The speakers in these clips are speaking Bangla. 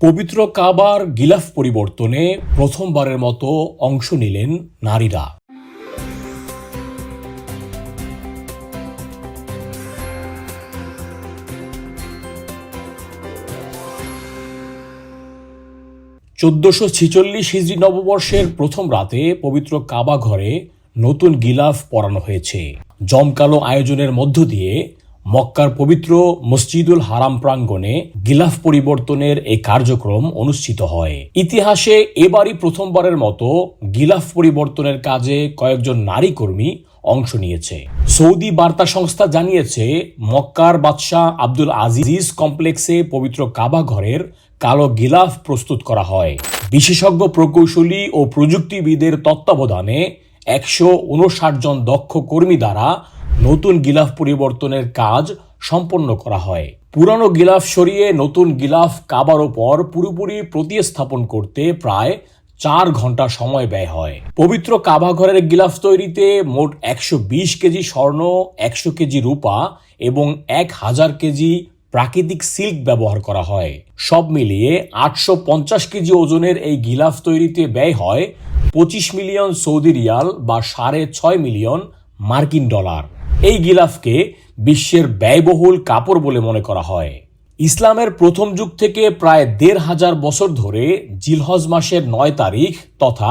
পবিত্র কাবার গিলাফ পরিবর্তনে প্রথমবারের মতো অংশ নিলেন নারীরা। চোদ্দশো ছিচল্লিশ হিজড়ি নববর্ষের প্রথম রাতে পবিত্র কাবা ঘরে নতুন গিলাফ পরানো হয়েছে। জমকালো আয়োজনের মধ্য দিয়ে মক্কার পবিত্র মসজিদুল হারাম প্রাঙ্গণে গিলাফ পরিবর্তনের এই কার্যক্রম অনুষ্ঠিত হয়। ইতিহাসে এবারই প্রথমবারের মতো গিলাফ পরিবর্তনের কাজে কয়েকজন নারী কর্মী অংশ নিয়েছে। সৌদি বার্তা সংস্থা জানিয়েছে, মক্কার বাদশাহ আব্দুল আজিজ কমপ্লেক্সে পবিত্র কাবা ঘরের কালো গিলাফ প্রস্তুত করা হয়। বিশেষজ্ঞ প্রকৌশলী ও প্রযুক্তিবিদের তত্ত্বাবধানে একশো উনষাট জন দক্ষ কর্মী দ্বারা নতুন গিলাফ পরিবর্তনের কাজ সম্পন্ন করা হয়। পুরানো গিলাফ সরিয়ে নতুন গিলাফ কাবার ওপর পুরোপুরি প্রতিস্থাপন করতে প্রায় চার ঘণ্টা সময় ব্যয় হয়। পবিত্র কাবা ঘরের গিলাফ তৈরিতে মোট একশো বিশ কেজি স্বর্ণ, একশো কেজি রূপা এবং এক হাজার কেজি প্রাকৃতিক সিল্ক ব্যবহার করা হয়। সব মিলিয়ে আটশো পঞ্চাশ কেজি ওজনের এই গিলাফ তৈরিতে ব্যয় হয় পঁচিশ মিলিয়ন সৌদি রিয়াল বা সাড়ে ছয় মিলিয়ন মার্কিন ডলার। এই গিলাফকে বিশ্বের ব্যয়বহুল কাপড় বলে মনে করা হয়। ইসলামের প্রথম যুগ থেকে প্রায় দেড় হাজার বছর ধরে জিলহজ মাসের নয় তারিখ তথা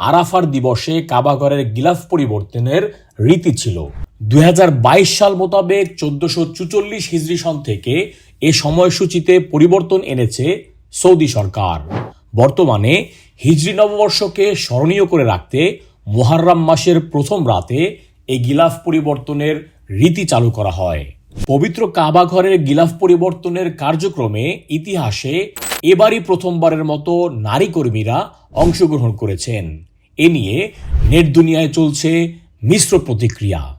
আরাফার দিবসে কাবাঘরের গিলাফ পরিবর্তনের রীতি ছিল। দুই হাজার বাইশ সাল মোতাবেক চোদ্দশো চুচল্লিশ হিজরি সন থেকে এ সময়সূচিতে পরিবর্তন এনেছে সৌদি সরকার। বর্তমানে হিজরি নববর্ষকে স্মরণীয় করে রাখতে মোহাররাম মাসের প্রথম রাতে এই গিলাফ পরিবর্তনের রীতি চালু করা হয়। পবিত্র কাবা ঘরের গিলাফ পরিবর্তনের কার্যক্রমে ইতিহাসে এবারই প্রথমবারের মতো নারী কর্মীরা অংশগ্রহণ করেছেন। এ নিয়ে নেট দুনিয়ায় চলছে মিশ্র প্রতিক্রিয়া।